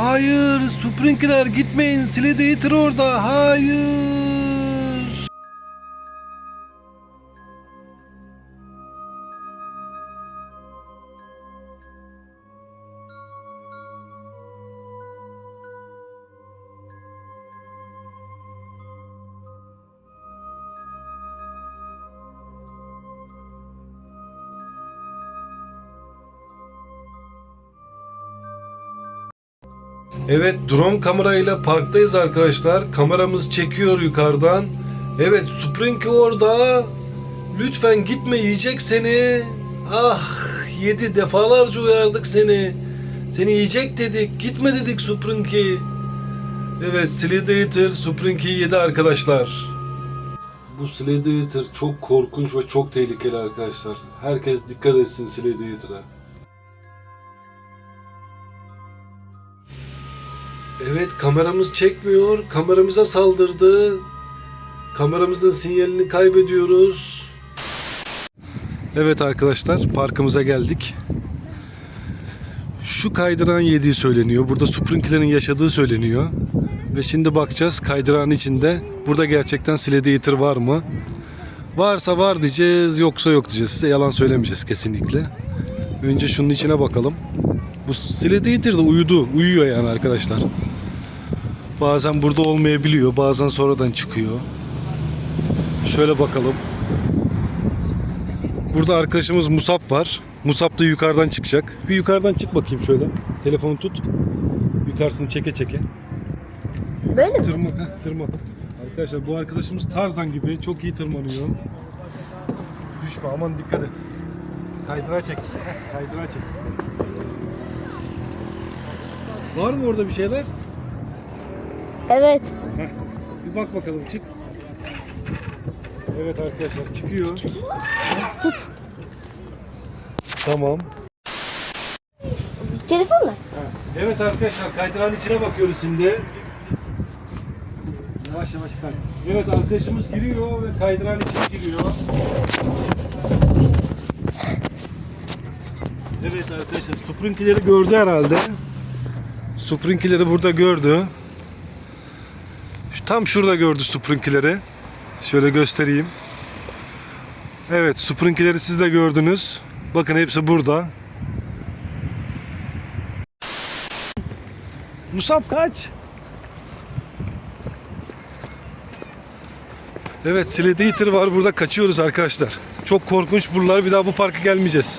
Hayır, Sprinky'ler gitmeyin. Slide orada. Hayır. Evet drone kamerayla parktayız arkadaşlar. Kameramız çekiyor yukarıdan. Evet Sprinky orada. Lütfen gitme yiyecek seni. Ah yedi defalarca uyardık seni. Seni yiyecek dedik. Gitme dedik Sprinky. Evet Slidator Sprinky'yi yedi arkadaşlar. Bu Slidator çok korkunç ve çok tehlikeli arkadaşlar. Herkes dikkat etsin Slidator'a. Evet kameramız çekmiyor. Kameramıza saldırdı. Kameramızın sinyalini kaybediyoruz. Evet arkadaşlar parkımıza geldik. Şu kaydıran yediği söyleniyor. Burada Sprinky'lerin yaşadığı söyleniyor. Ve şimdi bakacağız kaydıran içinde. Burada gerçekten Slediator var mı? Varsa var diyeceğiz, yoksa yok diyeceğiz. Size yalan söylemeyeceğiz kesinlikle. Önce şunun içine bakalım. Bu Slediator da uyudu. Uyuyor yani arkadaşlar. Bazen burada olmayabiliyor. Bazen sonradan çıkıyor. Şöyle bakalım. Burada arkadaşımız Musab var. Musab da yukarıdan çıkacak. Bir yukarıdan çık bakayım şöyle. Telefonu tut. Yukarısını çeke çeke. Böyle mi? Tırma, heh, tırma. Arkadaşlar bu arkadaşımız Tarzan gibi çok iyi tırmanıyor. Düşme aman dikkat et. Kaydırağa çek. Heh, Kaydırağa çek. Var mı orada bir şeyler? Evet. Heh, bir bak bakalım çık. Evet arkadaşlar çıkıyor. Tut. Tamam. Telefonla. Evet arkadaşlar kaydıran içine bakıyoruz şimdi. Yavaş yavaş kay. Evet arkadaşımız giriyor ve kaydıran içine giriyor. Evet arkadaşlar Sprinky'leri gördü herhalde. Sprinky'leri burada gördü. Tam şurada gördü Sprinky'leri. Şöyle göstereyim. Evet Sprinky'leri siz de gördünüz. Bakın hepsi burada. Musab kaç. Evet Sled Eater var burada kaçıyoruz arkadaşlar. Çok korkunç buralar bir daha bu parka gelmeyeceğiz.